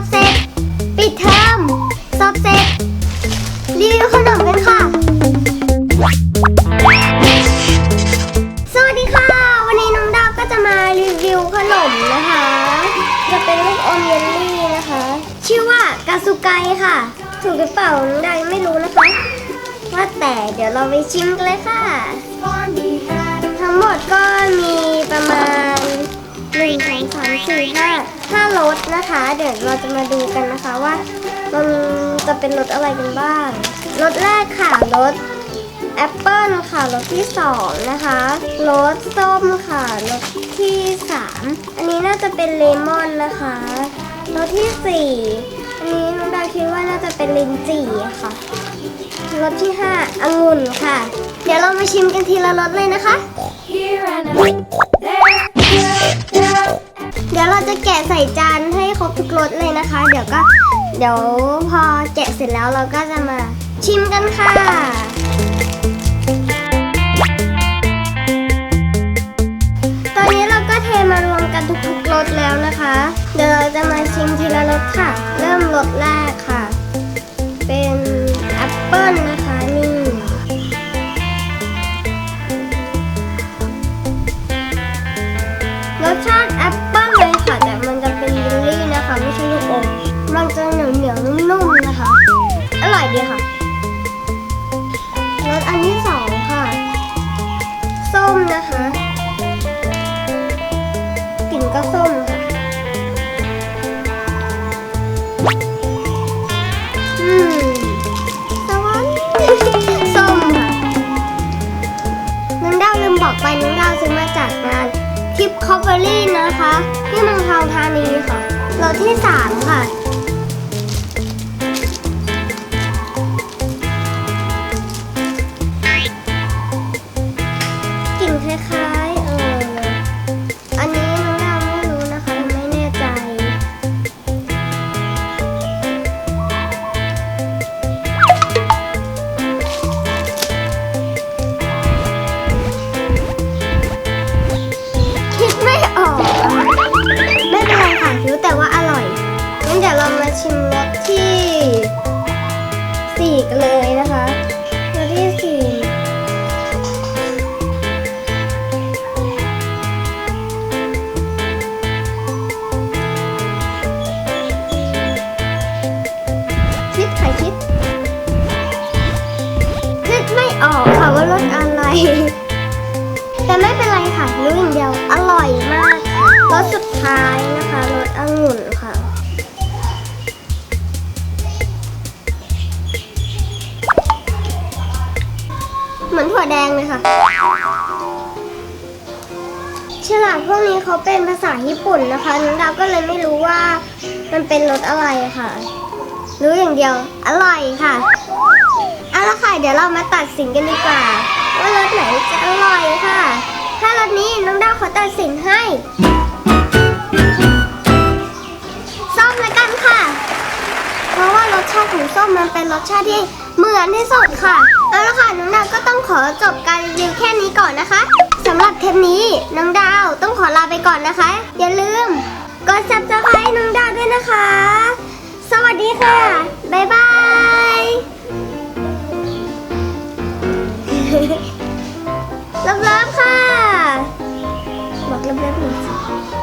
อบเสร็จ ปิดเทอมสอบเสร็จ รีวิวขนมกันค่ะ สวัสดีค่ะ วันนี้น้องดาวก็จะมารีวิวขนมนะคะ จะเป็นลูกอมเยลลี่นะคะ ชื่อว่ากาสุไกค่ะ ถูกหรือเปล่าน้องดาวยังไม่รู้นะคะ ว่าแต่เดี๋ยวเราไปชิมกันเลยค่ะ ห้ารสนะคะ เดี๋ยวเราจะมาดูกันนะคะว่ามันจะเป็นรสอะไรกันบ้างรสแรกค่ะรสแอปเปิลค่ะรสที่สองนะคะรสส้มค่ะรสที่สามอันนี้น่าจะเป็นเลมอนนะคะรสที่สี่อันนี้น้องดาวคิดว่าน่าจะเป็นลินจี่ค่ะรสที่5องุ่นค่ะ เดี๋ยวเรามาชิมกันทีละรสเลยนะคะ เดี๋ยวเราจะแกะใส่จานให้ครบทุกรสเลยนะคะ เดี๋ยวก็เดี๋ยวพอแกะเสร็จแล้วเราก็จะมาชิมกันค่ะ ตอนนี้เราก็เทมารวมกันทุกๆรสแล้วนะคะ เดี๋ยวเราจะมาชิมทีละรสค่ะ เริ่มรสแรก อืมสวรรค์ส้มค่ะน้องดาวลืมบอกไปน้องดาวซื้อมาจากงานทิปคอฟเวอรี่นะคะที่เมืองทองธานีค่ะรสที่3ค่ะกลิ่นคล้าย ถั่วแดงเลยค่ะฉลากพวกนี้เขาเป็นภาษาญี่ปุ่นนะคะน้องดาวก็เลยไม่รู้ว่ามันเป็นรสอะไรค่ะ รู้อย่างเดียว อร่อยค่ะเอาละค่ะ เดี๋ยวเรามาตัดสินกันดีกว่า ว่ารสไหนจะอร่อยค่ะ ถ้ารสนี้น้องดาวขอตัดสินให้ส้มละกันค่ะ เพราะว่ารสชาติของส้มมันเป็นรสชาติที่เหมือนที่สุดค่ะเอาละค่ะน้องดาว อจบการรีวิวแค่นี้ก่อนนะคะสำหรับเทปนี้น้องดาวต้องขอลาไปก่อนนะคะ อย่าลืมกดซับสไครต์น้องดาวด้วยนะคะ สวัสดีค่ะ บ๊ายบาย เลิฟๆค่ะ บอกเลิฟๆหน่อย